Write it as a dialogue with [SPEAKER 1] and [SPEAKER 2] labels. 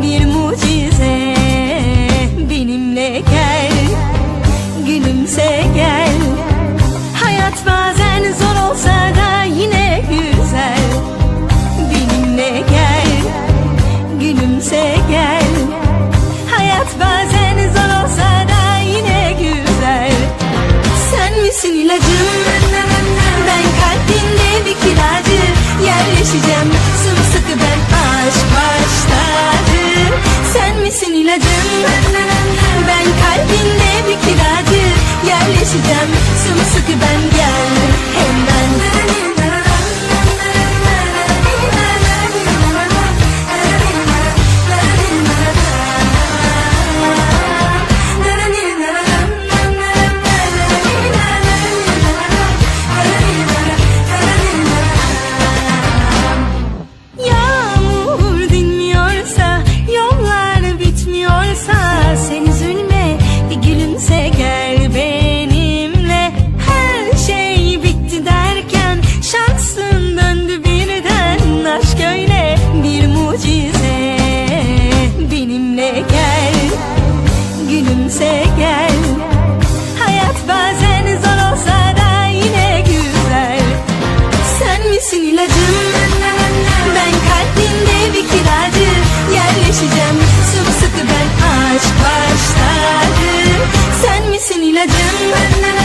[SPEAKER 1] también Ben kalbinde bir kiracı Yerleşeceğim gel, gülümse gel. Hayat bazen zor olsa da yine güzel. Sen misin ilacım Ben kalbinde bir kiracı. Yerleşeceğim sımsıkı ben aşk başladı. Sen misin ilacım